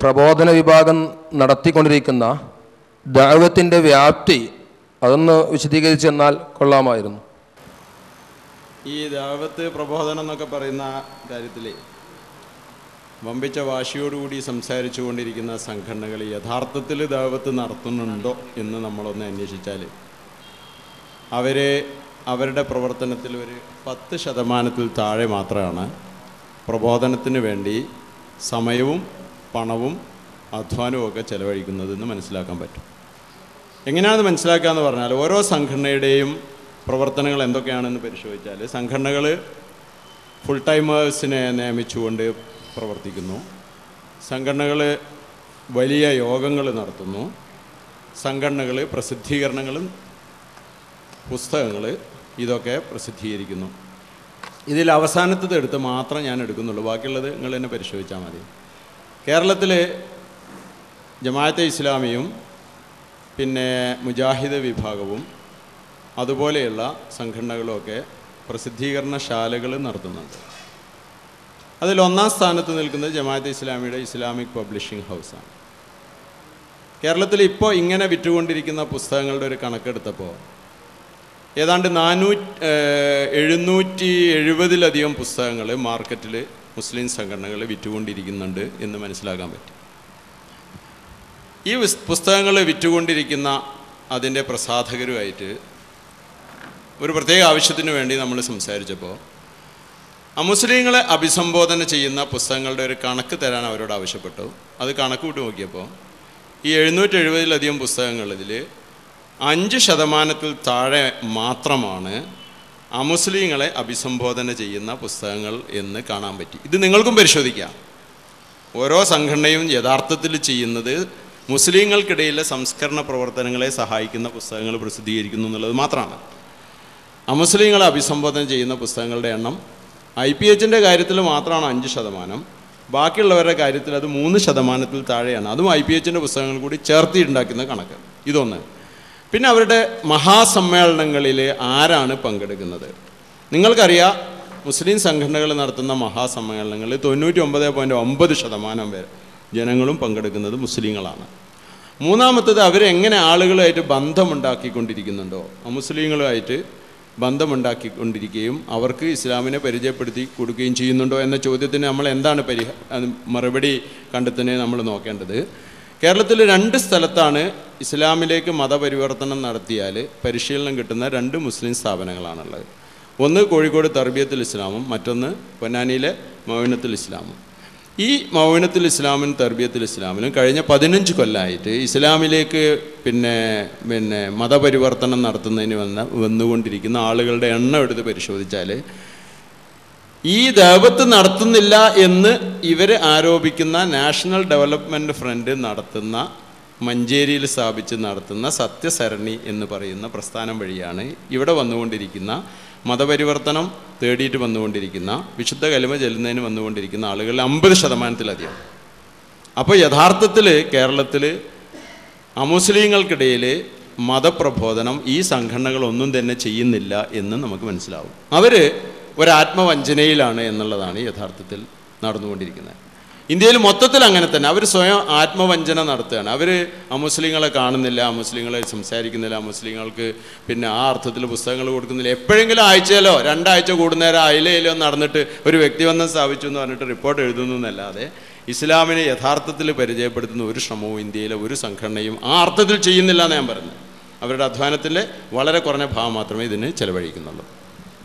പ്രബോധന വിഭാഗം നടത്തിക്കൊണ്ടിരിക്കുന്ന ദൈവത്തിന്റെ വ്യാപ്തി അതൊന്ന് വിശദീകരിച്ച് തന്നാൽ കൊള്ളാമായിരുന്നു. ഈ ദാവത്ത് പ്രബോധനം എന്നൊക്കെ പറയുന്ന കാര്യത്തിൽ വമ്പിച്ച വാശിയോടുകൂടി സംസാരിച്ചു കൊണ്ടിരിക്കുന്ന സംഘടനകൾ യഥാർത്ഥത്തിൽ ദാവത്ത് നടത്തുന്നുണ്ടോ എന്ന് നമ്മളൊന്ന് അന്വേഷിച്ചാൽ അവരെ അവരുടെ പ്രവർത്തനത്തിൽ ഒരു പത്ത് ശതമാനത്തിൽ താഴെ മാത്രമാണ് പ്രബോധനത്തിന് വേണ്ടി സമയവും പണവും അധ്വാനവും ഒക്കെ ചെലവഴിക്കുന്നതെന്ന് മനസ്സിലാക്കാൻ പറ്റും. എങ്ങനെയാണെന്ന് മനസ്സിലാക്കുക എന്ന് പറഞ്ഞാൽ ഓരോ സംഘടനയുടെയും പ്രവർത്തനങ്ങൾ എന്തൊക്കെയാണെന്ന് പരിശോധിച്ചാൽ സംഘടനകൾ ഫുൾ ടൈമേഴ്സിനെ നിയമിച്ചുകൊണ്ട് പ്രവർത്തിക്കുന്നു. സംഘടനകൾ വലിയ യോഗങ്ങൾ നടത്തുന്നു. സംഘടനകൾ പ്രസിദ്ധീകരണങ്ങളും പുസ്തകങ്ങൾ ഇതൊക്കെ പ്രസിദ്ധീകരിക്കുന്നു. ഇതിൽ അവസാനത്തത് എടുത്ത് മാത്രം ഞാൻ എടുക്കുന്നുള്ളൂ. ബാക്കിയുള്ളത് നിങ്ങൾ തന്നെ പരിശോധിച്ചാൽ മതി. കേരളത്തിൽ ജമാഅത്തെ ഇസ്ലാമിയും പിന്നെ മുജാഹിദ് വിഭാഗവും അതുപോലെയുള്ള സംഘടനകളുമൊക്കെ പ്രസിദ്ധീകരണശാലകൾ നടത്തുന്നുണ്ട്. അതിൽ ഒന്നാം സ്ഥാനത്ത് നിൽക്കുന്നത് ജമാഅത്തെ ഇസ്ലാമിയുടെ ഇസ്ലാമിക് പബ്ലിഷിംഗ് ഹൗസാണ്. കേരളത്തിൽ ഇപ്പോൾ ഇങ്ങനെ വിറ്റുകൊണ്ടിരിക്കുന്ന പുസ്തകങ്ങളുടെ ഒരു കണക്കെടുത്തപ്പോൾ ഏതാണ്ട് നാനൂറ്റി എഴുന്നൂറ്റി എഴുപതിലധികം പുസ്തകങ്ങൾ മാർക്കറ്റിൽ മുസ്ലിം സംഘടനകൾ വിറ്റുകൊണ്ടിരിക്കുന്നുണ്ട് എന്ന് മനസ്സിലാക്കാൻ പറ്റും. ഈ പുസ്തകങ്ങൾ വിറ്റുകൊണ്ടിരിക്കുന്ന അതിന്റെ പ്രസാധകരുമായിട്ട് ഒരു പ്രത്യേക ആവശ്യത്തിന് വേണ്ടി നമ്മൾ സംസാരിച്ചപ്പോൾ അമുസ്ലിങ്ങളെ അഭിസംബോധന ചെയ്യുന്ന പുസ്തകങ്ങളുടെ ഒരു കണക്ക് തരാൻ അവരോട് ആവശ്യപ്പെട്ടു. അത് കണക്ക് കൂട്ടി നോക്കിയപ്പോൾ ഈ എഴുന്നൂറ്റി എഴുപതിലധികം പുസ്തകങ്ങളിൽ അഞ്ച് ശതമാനത്തിൽ താഴെ മാത്രമാണ് അമുസ്ലിങ്ങളെ അഭിസംബോധന ചെയ്യുന്ന പുസ്തകങ്ങൾ എന്ന് കാണാൻ പറ്റി. ഇത് നിങ്ങൾക്കും പരിശോധിക്കാം. ഓരോ സംഘടനയും യഥാർത്ഥത്തിൽ ചെയ്യുന്നത് മുസ്ലിങ്ങൾക്കിടയിലെ സംസ്കരണ പ്രവർത്തനങ്ങളെ സഹായിക്കുന്ന പുസ്തകങ്ങൾ പ്രസിദ്ധീകരിക്കുന്നു എന്നുള്ളത് മാത്രമാണ്. അമുസ്ലിങ്ങളെ അഭിസംബോധന ചെയ്യുന്ന പുസ്തകങ്ങളുടെ എണ്ണം ഐ പി എച്ചിന്റെ കാര്യത്തിൽ മാത്രമാണ് അഞ്ച് ശതമാനം. ബാക്കിയുള്ളവരുടെ കാര്യത്തിൽ അത് മൂന്ന് ശതമാനത്തിൽ താഴെയാണ്. അതും ഐ പി എച്ചിന്റെ പുസ്തകങ്ങൾ കൂടി ചേർത്തിട്ടുണ്ടാക്കുന്ന കണക്ക്. ഇതൊന്ന്. പിന്നെ അവരുടെ മഹാസമ്മേളനങ്ങളിൽ ആരാണ് പങ്കെടുക്കുന്നത്? നിങ്ങൾക്കറിയാം മുസ്ലിം സംഘടനകൾ നടത്തുന്ന മഹാസമ്മേളനങ്ങളിൽ തൊണ്ണൂറ്റി ഒമ്പത് പോയിന്റ് ഒമ്പത് ശതമാനം വരെ ജനങ്ങളും പങ്കെടുക്കുന്നത് മുസ്ലിങ്ങളാണ്. മൂന്നാമത്തത് അവരെങ്ങനെ ആളുകളുമായിട്ട് ബന്ധമുണ്ടാക്കിക്കൊണ്ടിരിക്കുന്നുണ്ടോ? മുസ്ലിങ്ങളുമായിട്ട് ബന്ധമുണ്ടാക്കിക്കൊണ്ടിരിക്കുകയും അവർക്ക് ഇസ്ലാമിനെ പരിചയപ്പെടുത്തി കൊടുക്കുകയും ചെയ്യുന്നുണ്ടോ എന്ന ചോദ്യത്തിന് നമ്മൾ എന്താണ് പരിഹാ മറുപടി കണ്ടെത്തുന്നത് നമ്മൾ നോക്കേണ്ടത്? കേരളത്തിൽ രണ്ട് സ്ഥലത്താണ് ഇസ്ലാമിലേക്ക് മതപരിവർത്തനം നടത്തിയാൽ പരിശീലനം കിട്ടുന്ന രണ്ട് മുസ്ലിം സ്ഥാപനങ്ങളാണുള്ളത്. ഒന്ന് കോഴിക്കോട് തർബിയത്തുൽ ഇസ്ലാമും മറ്റൊന്ന് പൊന്നാനിയിലെ മൗനത്തുൽ ഇസ്ലാമും. ഈ മൗനത്തുൽ ഇസ്ലാമിനും തർബിയത്തുൽ ഇസ്ലാമിനും കഴിഞ്ഞ പതിനഞ്ച് കൊല്ലമായിട്ട് ഇസ്ലാമിലേക്ക് പിന്നെ പിന്നെ മതപരിവർത്തനം നടത്തുന്നതിന് വന്ന വന്നുകൊണ്ടിരിക്കുന്ന ആളുകളുടെ എണ്ണം എടുത്ത് പരിശോധിച്ചാൽ ഈ ദേവത്ത് നടത്തുന്നില്ല എന്ന് ഇവർ ആരോപിക്കുന്ന നാഷണൽ ഡെവലപ്മെന്റ് ഫ്രണ്ട് നടത്തുന്ന മഞ്ചേരിയിൽ സ്ഥാപിച്ച് നടത്തുന്ന സത്യസരണി എന്ന് പറയുന്ന പ്രസ്ഥാനം വഴിയാണ് ഇവിടെ വന്നുകൊണ്ടിരിക്കുന്ന മതപരിവർത്തനം തേടിയിട്ട് വന്നുകൊണ്ടിരിക്കുന്ന വിശുദ്ധ കലിമ ചെല്ലുന്നതിന് വന്നുകൊണ്ടിരിക്കുന്ന ആളുകൾ അമ്പത് ശതമാനത്തിലധികം. അപ്പോൾ യഥാർത്ഥത്തിൽ കേരളത്തിൽ അമുസ്ലിങ്ങൾക്കിടയിൽ മതപ്രബോധനം ഈ സംഘടനകളൊന്നും തന്നെ ചെയ്യുന്നില്ല എന്ന് നമുക്ക് മനസ്സിലാവും. അവർ ഒരാത്മവഞ്ചനയിലാണ് എന്നുള്ളതാണ് യഥാർത്ഥത്തിൽ നടന്നുകൊണ്ടിരിക്കുന്നത്. ഇന്ത്യയിൽ മൊത്തത്തിൽ അങ്ങനെ തന്നെ. അവർ സ്വയം ആത്മവഞ്ചന നടത്തുകയാണ്. അവർ അമുസ്ലിങ്ങളെ കാണുന്നില്ല അമുസ്ലിങ്ങളെ സംസാരിക്കുന്നില്ല മുസ്ലിങ്ങൾക്ക് പിന്നെ ആ അർത്ഥത്തിൽ പുസ്തകങ്ങൾ കൊടുക്കുന്നില്ല. എപ്പോഴെങ്കിലും ആഴ്ചയിലോ രണ്ടാഴ്ച കൂടുന്നേരം അയിലയിലോ നടന്നിട്ട് ഒരു വ്യക്തിബന്ധം സ്ഥാപിച്ചു എന്ന് പറഞ്ഞിട്ട് റിപ്പോർട്ട് എഴുതുന്നു എന്നല്ലാതെ ഇസ്ലാമിനെ യഥാർത്ഥത്തിൽ പരിചയപ്പെടുത്തുന്ന ഒരു ശ്രമവും ഇന്ത്യയിലെ ഒരു സംഘടനയും ആ അർത്ഥത്തിൽ ചെയ്യുന്നില്ല എന്ന് ഞാൻ പറഞ്ഞു അവരുടെ അധ്വാനത്തിന്റെ വളരെ കുറഞ്ഞ ഭാഗം മാത്രമേ ഇതിന് ചെലവഴിക്കുന്നുള്ളൂ.